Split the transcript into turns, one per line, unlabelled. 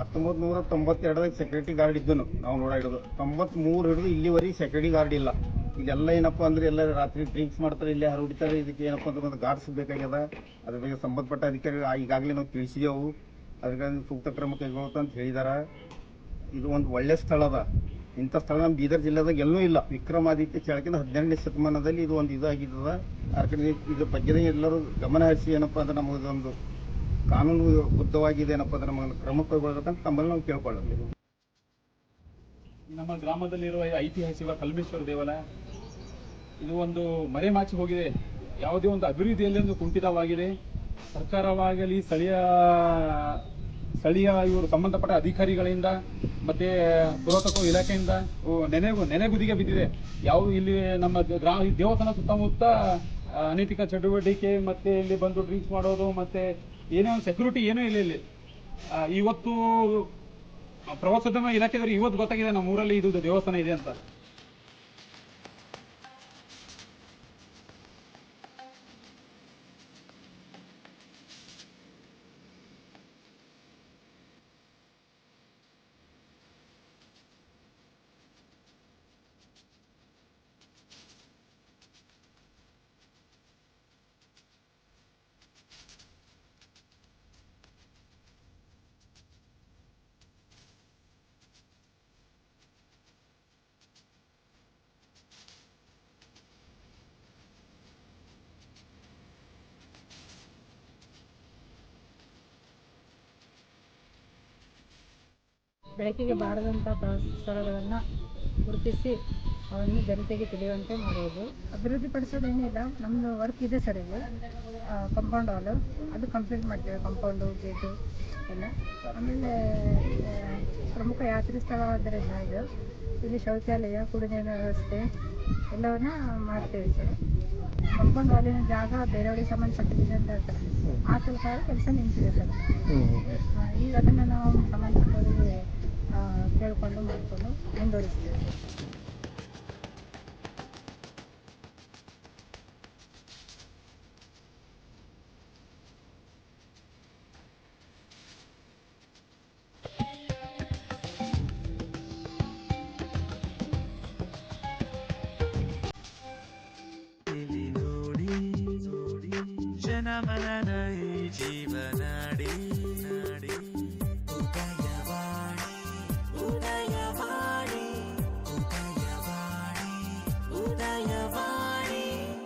ಹತ್ತೊಂಬತ್ತು ನೂರ ತೊಂಬತ್ತೆರಡದಾಗ security guard ಇದ್ದನು, ನಾವು ನೋಡಾಡಿದ್ದು ತೊಂಬತ್ಮೂರು ಹಿಡಿದು ಇಲ್ಲಿವರೆಗೆ ಸೆಕ್ಯೂರಿಟಿ ಗಾರ್ಡ್ ಇಲ್ಲ. ಇದೆಲ್ಲ ಏನಪ್ಪ ಅಂದ್ರೆ ಎಲ್ಲ ರಾತ್ರಿ ಡ್ರಿಂಕ್ಸ್ ಮಾಡ್ತಾರೆ, ಇಲ್ಲೇ ಹರಡಿತಾರೆ ಇದಕ್ಕೆ ಏನಪ್ಪ ಅಂದ್ರೆ ಒಂದು ಗಾರ್ಡ್ಸ್ ಬೇಕಾಗ್ಯದ. ಅದ್ರ ಬಗ್ಗೆ ಸಂಬಂಧಪಟ್ಟ ಅಧಿಕಾರಿ ಈಗಾಗಲೇ ನಾವು ತಿಳಿಸಿದೆವು ಅದಕ್ಕಾಗಿ ಸೂಕ್ತ ಕ್ರಮ ಕೈಗೊಳ್ಳುತ್ತ ಅಂತ ಹೇಳಿದಾರ. ಇದು ಒಂದು ಒಳ್ಳೆ ಸ್ಥಳ ಅದ. ಇಂಥ ಸ್ಥಳ ನಮ್ಮ ಬೀದರ್ ಜಿಲ್ಲೆದಾಗ ಎಲ್ಲೂ ಇಲ್ಲ. ವಿಕ್ರಮಾದಿತ್ಯ ಚಳಕಿನ ಹದಿನೆಂಟನೇ ಶತಮಾನದಲ್ಲಿ ಇದು ಒಂದು ಇದಾಗಿದ್ದದ. ಆ ಕಡೆ ಇದ್ರ ಬಗ್ಗೆ ಎಲ್ಲರೂ ಗಮನ ಹರಿಸಿ ಏನಪ್ಪ ಅಂದ್ರೆ ನಮಗೊಂದು ಕಾನೂನು ಬದ್ಧವಾಗಿದೆ ಏನಪ್ಪ ಅಂದ್ರೆ ನಮಗೆ ಕ್ರಮ ಕೈಗೊಳ್ಳಬೇಕಂತ ತಮ್ಮಲ್ಲಿ ನಾವು ಕೇಳ್ಕೊಳ್ಳೋದು.
ನಮ್ಮ ಗ್ರಾಮದಲ್ಲಿರುವ ಐತಿಹಾಸಿಕ ಕಲ್ಮೇಶ್ವರ ದೇವಾಲಯ ಇದು ಒಂದು ಮರೆಮಾಚಿ ಹೋಗಿದೆ. ಯಾವುದೇ ಒಂದು ಅಭಿವೃದ್ಧಿಯಲ್ಲಿ ಒಂದು ಕುಂಠಿತವಾಗಿದೆ. ಸರ್ಕಾರವಾಗಲಿ ಸ್ಥಳೀಯ ಸ್ಥಳೀಯ ಇವರು ಸಂಬಂಧಪಟ್ಟ ಅಧಿಕಾರಿಗಳಿಂದ ಮತ್ತೆ ಪುರಾತತ್ವ ಇಲಾಖೆಯಿಂದ ಓ, ನೆನೆ ನೆನೆಗುದಿಗೆ ಬಿದ್ದಿದೆ. ಯಾವ ಇಲ್ಲಿ ನಮ್ಮ ಗ್ರಾಮ ಈ ದೇವಸ್ಥಾನ ಸುತ್ತಮುತ್ತ ಅನೈತಿಕ ಚಟುವಟಿಕೆ ಮತ್ತೆ ಇಲ್ಲಿ ಬಂದು ಡ್ರಿಂಕ್ಸ್ ಮಾಡೋದು ಮತ್ತೆ ಏನೇ ಸೆಕ್ಯೂರಿಟಿ ಏನೂ ಇಲ್ಲ ಇಲ್ಲಿ. ಇವತ್ತು ಪ್ರವಾಸೋದ್ಯಮ ಇಲಾಖೆದವ್ರಿಗೆ ಇವತ್ತು ಗೊತ್ತಾಗಿದೆ ನಮ್ಮ ಊರಲ್ಲಿ ಇದು ದೇವಸ್ಥಾನ ಇದೆ ಅಂತ.
ಬೆಳಕಿಗೆ ಬಾರದಂಥ ಸ್ಥಳಗಳನ್ನು ಗುರುತಿಸಿ ಅವನ್ನು ಜನತೆಗೆ ತಿಳಿಯುವಂತೆ ಮಾಡುವುದು. ಅಭಿವೃದ್ಧಿ ಪಡಿಸೋದೇನಿಲ್ಲ ನಮ್ಮದು ವರ್ಕ್ ಇದೆ ಸರ್ ಇಲ್ಲಿ. ಕಂಪೌಂಡ್ ಹಾಲು ಅದು ಕಂಪ್ಲೀಟ್ ಮಾಡ್ತೇವೆ ಕಂಪೌಂಡು ಗೇಟು ಎಲ್ಲ. ಆಮೇಲೆ ಪ್ರಮುಖ ಯಾತ್ರಿ ಸ್ಥಳವಾದ್ದರಿಂದ ಇದು. ಇಲ್ಲಿ ಶೌಚಾಲಯ ಕುಡಿನೀರಿನ ವ್ಯವಸ್ಥೆ ಎಲ್ಲವನ್ನ ಮಾಡ್ತೇವೆ ಸರ್. ಕಂಪೌಂಡ್ ಹಾಲಿನ ಜಾಗ ಬೇರೆಯವರಿಗೆ ಸಂಬಂಧಪಟ್ಟಿದೆ ಅಂತ ಹೇಳ್ತಾರೆ. ಆ ಕೆಲಸ ಕೆಲಸ ನಿಂತಿದೆ ಸರ್. ಈಗ ಅದನ್ನು ನಾವು ಸಂಬಂಧಪಟ್ಟವರಿಗೆ ಆ, ಕೇಳಿಕೊಂಡು ಮಾಡಿಕೊಂಡು ಮುಂದುವರಿಸ್ತೇವೆ
ಇಲ್ಲಿ ನೋಡಿ ಜನಮನದ ಈ ಜೀವನಾಡಿ